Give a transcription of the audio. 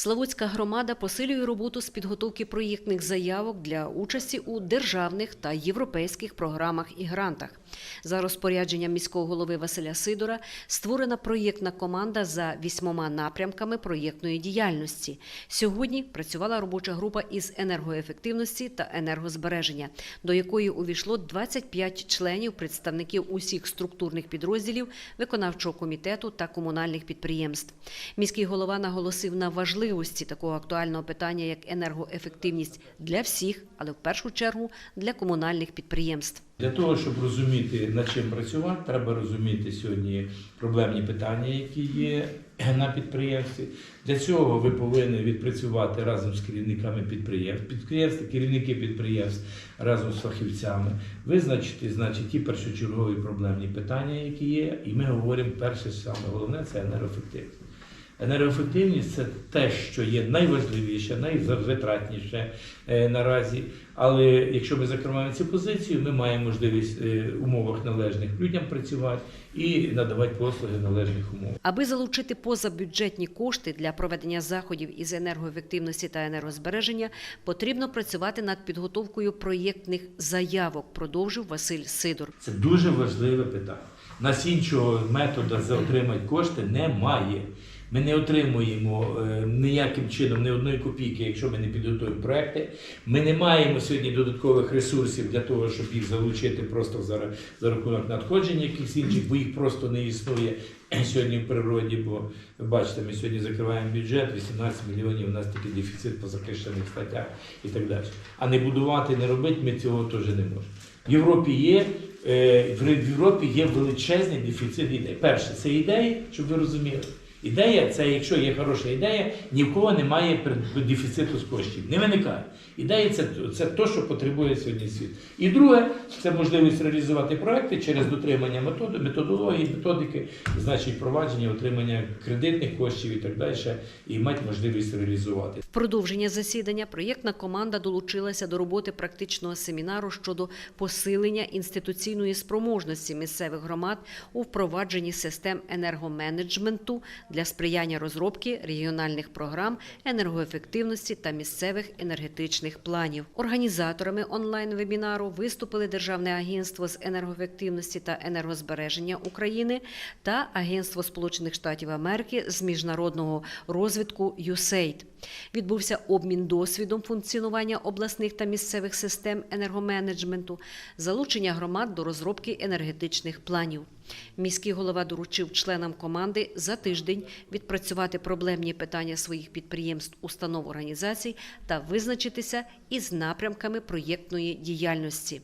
Славутська громада посилює роботу з підготовки проєктних заявок для участі у державних та європейських програмах і грантах. За розпорядженням міського голови Василя Сидора створена проєктна команда за вісьмома напрямками проєктної діяльності. Сьогодні працювала робоча група із енергоефективності та енергозбереження, до якої увійшло 25 членів представників усіх структурних підрозділів виконавчого комітету та комунальних підприємств. Міський голова наголосив на важливості такого актуального питання, як енергоефективність для всіх, але в першу чергу для комунальних підприємств. Для того, щоб розуміти, над чим працювати, треба розуміти сьогодні проблемні питання, які є на підприємстві. Для цього ви повинні відпрацювати разом з керівниками підприємств, підприємства, керівники підприємств разом з фахівцями, визначити, значить, ті першочергові проблемні питання, які є. І ми говоримо перше, саме головне це енергоефективність. Енергоефективність це те, що є найважливіше, найвитратніше е, наразі. Але якщо ми закриваємо цю позицію, ми маємо можливість е, в умовах належних людям працювати і надавати послуги в належних умовах. Аби залучити позабюджетні кошти для проведення заходів із енергоефективності та енергозбереження, потрібно працювати над підготовкою проєктних заявок, продовжив Василь Сидор. Це дуже важливе питання. У нас іншого методу за отримати кошти немає. Ми не отримуємо е, ніяким чином ні одної копійки, якщо ми не підготуємо проекти. Ми не маємо сьогодні додаткових ресурсів для того, щоб їх залучити просто за, за рахунок надходжень якихось інших, бо їх просто не існує сьогодні в природі. Бо бачите, ми сьогодні закриваємо бюджет, 18 мільйонів, у нас такий дефіцит по захищених статтях і так далі. А не будувати, не робити ми цього теж не можемо. В Європі є. е, В Європі є величезний дефіцит ідей. Перше, це ідеї, щоб ви розуміли. Ідея це, якщо є хороша ідея, ні в кого немає дефіциту з коштів. Не виникає. Ідея це, це те, що потребує сьогодні світ. І друге, це можливість реалізувати проекти через дотримання методи, методології, методики, значить впровадження, отримання кредитних коштів і так далі, і мати можливість реалізувати. В продовження засідання проєктна команда долучилася до роботи практичного семінару щодо посилення інституційної спроможності місцевих громад у впровадженні систем енергоменеджменту для сприяння розробки регіональних програм енергоефективності та місцевих енергетичних планів. Організаторами онлайн-вебінару виступили Державне агентство з енергоефективності та енергозбереження України та Агентство Сполучених Штатів Америки з міжнародного розвитку USAID. Відбувся обмін досвідом функціонування обласних та місцевих систем енергоменеджменту, залучення громад до розробки енергетичних планів. Міський голова доручив членам команди за тиждень відпрацювати проблемні питання своїх підприємств, установ організацій та визначитися із напрямками проєктної діяльності.